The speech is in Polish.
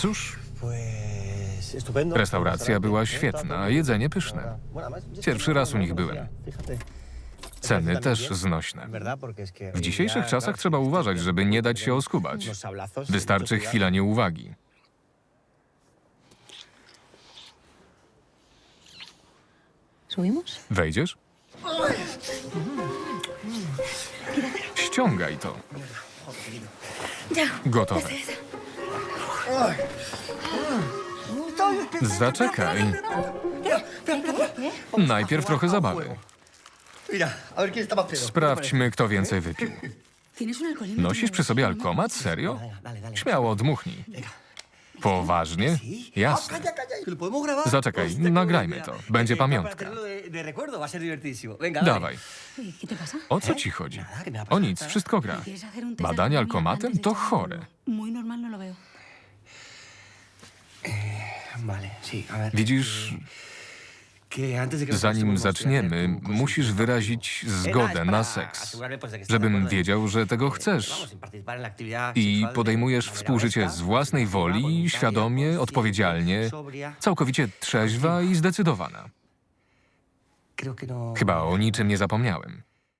Cóż. Restauracja była świetna, a jedzenie pyszne. Pierwszy raz u nich byłem. Ceny też znośne. W dzisiejszych czasach trzeba uważać, żeby nie dać się oskubać. Wystarczy chwila nieuwagi. Wejdziesz? Ściągaj to. Gotowe. Zaczekaj. Najpierw trochę zabawy. Sprawdźmy, kto więcej wypił. Nosisz przy sobie alkomat? Serio? Śmiało, dmuchnij. Poważnie? Jasne. Zaczekaj, nagrajmy to. Będzie pamiątka. Dawaj. O co ci chodzi? O nic, wszystko gra. ¿Quieres hacer un test de Badanie alkomatem to chore. Widzisz, zanim zaczniemy, musisz wyrazić zgodę na seks. Żebym wiedział, że tego chcesz. I podejmujesz współżycie z własnej woli, świadomie, odpowiedzialnie, całkowicie trzeźwa i zdecydowana. No... Chyba o niczym nie zapomniałem.